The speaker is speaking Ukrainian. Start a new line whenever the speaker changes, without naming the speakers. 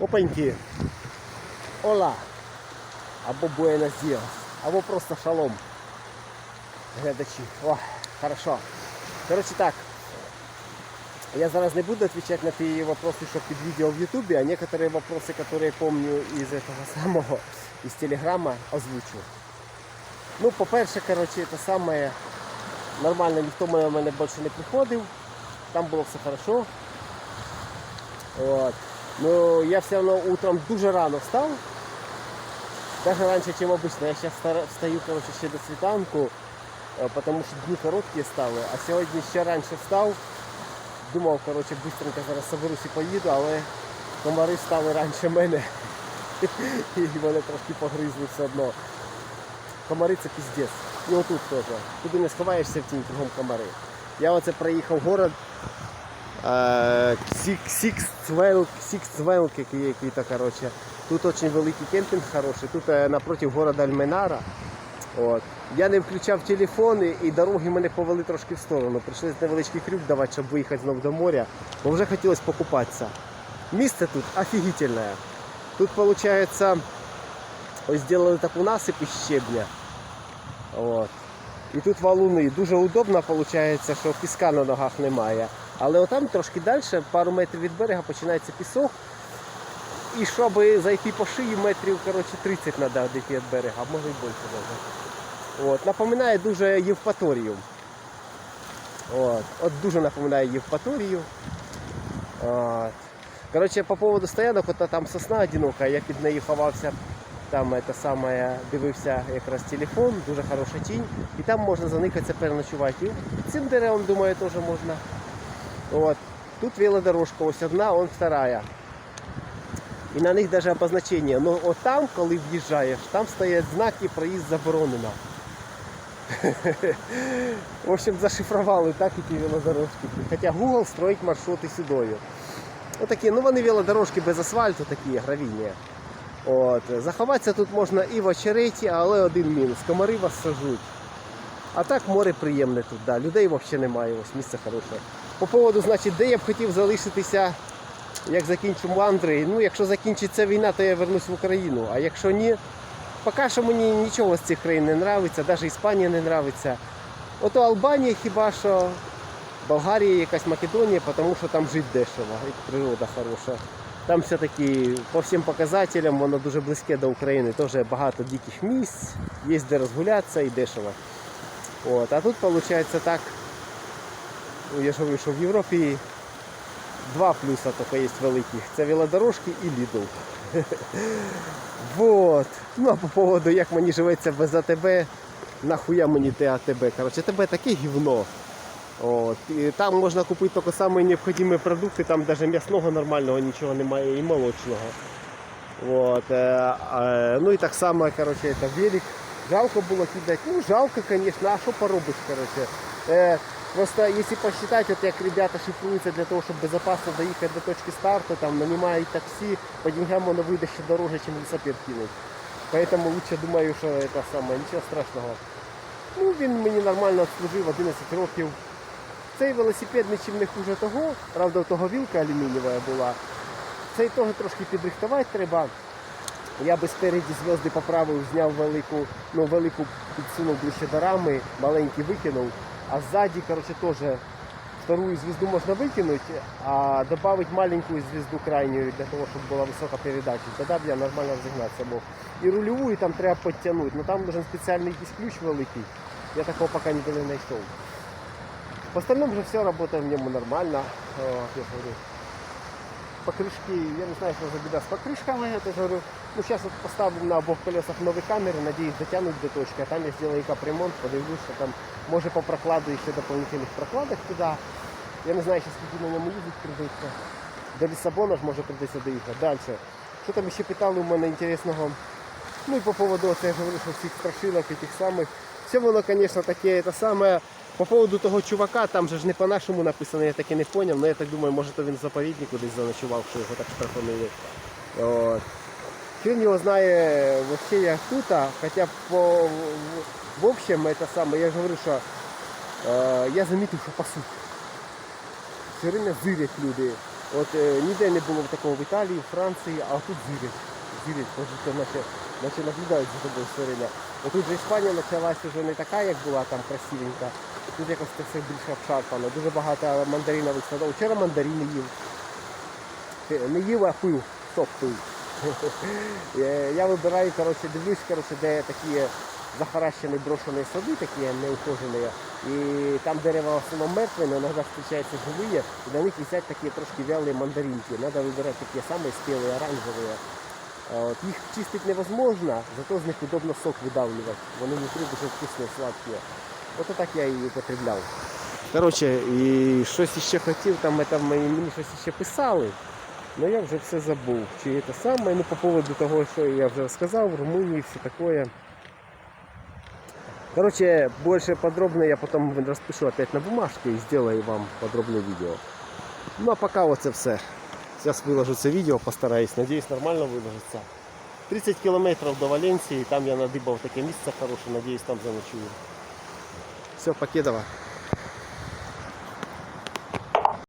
Опаньки. Ола. Або буенос діас. Або просто шалом. Глядачі. О, хорошо. Коротше так. Я зараз не буду отвечать на те вопросы, что под видео в Ютубе, а некоторые вопросы, которые помню из этого самого, из Телеграма, озвучу. Ну, по-перше, коротше, це саме нормально, ніхто мене, мене більше не приходив, там було все хорошо. От. Ну, я все одно утром дуже рано встав. Даже раньше, чем обычно. Я сейчас встаю, короче, ще до світанку, е, потому що дні короткі стали. А сьогодні ще раніше встав. Думав, коротше, быстренько зараз соберусь і поїду, але комари стали раніше мене. І мене трошки погризли все одно. Комари це піздець. І отут теж. Туди не сховаєшся в тінь кругом комари. Я оце проїхав город. Сіксвелк, який, то, коротше. Тут дуже великий кемпінг хороший, тут е, напроти города Альменара. От. Я не включав телефон і- дороги мене повели трошки в сторону. Прийшлось невеличкий крюк давати, щоб виїхати знов до моря, бо вже хотілося покупатися. Місце тут офігітельне. Тут, виходить, ось зробили таку насип із щебня. От. І тут валуни. Дуже удобно, виходить, що піска на ногах немає. Але отам трошки далі, пару метрів від берега, починається пісок. І щоб зайти по шиї, метрів коротше, 30 треба дійти від берега, а може і більше навіть. От. Напоминає дуже Євпаторію. От. От дуже напоминає Євпаторію. От. Коротше, по поводу стоянок, от там сосна одинока, я під нею ховався. Там це саме дивився якраз телефон, дуже хороша тінь. І там можна заникатися переночувати. І цим деревом, думаю, теж можна. От. Тут велодорожка, ось одна, он вторая. І на них навіть обозначення. Ну от там, коли в'їжджаєш, там стоять знаки проїзд заборонено. В общем, зашифрували так ті велодорожки. Хоча Google строїть маршрути сюдою. Отакі, ну вони велодорожки без асфальту, такі гравійні. От. Заховатися тут можна і в очереті, але один мінус. Комари вас сажуть. А так море приємне тут, да. людей взагалі немає, ось місце хороше. По поводу, значить, де я б хотів залишитися, як закінчу мандри. Ну, якщо закінчиться війна, то я вернусь в Україну. А якщо ні, поки що мені нічого з цих країн не подобається, навіть Іспанія не подобається. Ото Албанія хіба що, Болгарія, якась Македонія, тому що там жити дешево, і природа хороша. Там все-таки по всім показателям воно дуже близьке до України. Теж багато диких місць, є де розгулятися і дешево. От. А тут виходить так, я ж говорю, що в Європі два плюса тільки є великих. Це велодорожки і Lidl. Вот. Ну а по поводу, як мені живеться без АТБ, нахуя мені те АТБ. Короче, АТБ таке гівно. От. І там можна купити тільки самі необхідні продукти, там навіть м'ясного нормального нічого немає і молочного. Вот. Е, е, ну і так само, короче, це велик. Жалко було кидати. Ну, жалко, звісно, а що поробиш, короче. Просто якщо посчитать, от як ребята шифруються для того, щоб безпечно доїхати до точки старту, там нанімають таксі, по деньгам воно вийде ще дороже, ніж велосипед кинуть. Поэтому лучше думаю, що це саме, нічого страшного. Ну, він мені нормально служив 11 років. Цей велосипед нічим не хуже того, правда, у того вілка алюмінієва була. Цей теж трошки підрихтувати треба. Я би спереді зв'язки поправив, зняв велику, ну велику підсунув ближче до рами, маленький викинув, а сзади, короче, тоже вторую звезду можно выкинуть, а добавить маленькую звезду крайнюю для того, чтобы была высокая передача. Тогда б я нормально разогнаться мог. И рулевую там треба подтянуть, но там нужен специальный ключ великий. Я такого пока не знайшов. В остальном же все работает в нем нормально. О, я говорю Покрышки, я не знаю, что за беда с покрышками, я тоже говорю. Ну, сейчас вот поставлю на обоих колесах новые камеры, надеюсь дотянуть до точки, а там я сделаю капремонт, подивлюсь, что там, може по прокладу еще дополнительных прокладок туда. Я не знаю, сейчас скільки на ньому їздить придеться. До Лісабона ж може придеться доїхати. Далі. Що там ще питали у мене інтересного? Ну і по поводу, оце я ж говорю, що всіх страшилок і тих самих. Все воно, звісно, таке, це саме. по поводу того чувака, там же ж не по-нашому написано, я так і не зрозумів, але я так думаю, може то він в заповіднику десь заночував, що його так штрафанули. От. Його знає, вообще як тут, хоча по, в, общем, это саме, я ж говорю, що е, я замітив, що пасуть. Все время зирять люди. От е, ніде не було такого в Італії, в Франції, а тут зірять. Зірять, бо це наче, наче наблюдають за тобою все время. Отут же Іспанія почалась вже не така, як була там красивенька. Тут якось це все більш обшарпано. Дуже багато мандаринових садов. Вчора мандарини їв. Не їв, а пив. Сок пив. Е, Я вибираю, коротше, дивлюсь, коротше, де такі захаращені брошені сади, такі неухожені. І там дерева в основному мертві, але іноді зустрічаються живі, і на них висять такі трошки вялі мандаринки. Треба вибирати такі самі спілі, оранжеві. От, їх чистити невозможно, зато з них удобно сок видавлювати. Вони внутрі дуже вкусні, сладкі. От так я її употребляв. Коротше, і щось ще хотів, там, це, мені мені щось ще писали. Но я вже все забув. Чи це саме, ну по поводу того, що я вже сказав, в Румунії все таке. Короче, больше подробно я потом распишу опять на бумажке и сделаю вам подробное видео. Ну а пока вот это все. Сейчас выложу це відео, постараюсь. Надеюсь, нормально выложится. 30 километров до Валенсии, там я надыбал таке місце хороше, надеюсь, там заночую. Все, Покедова.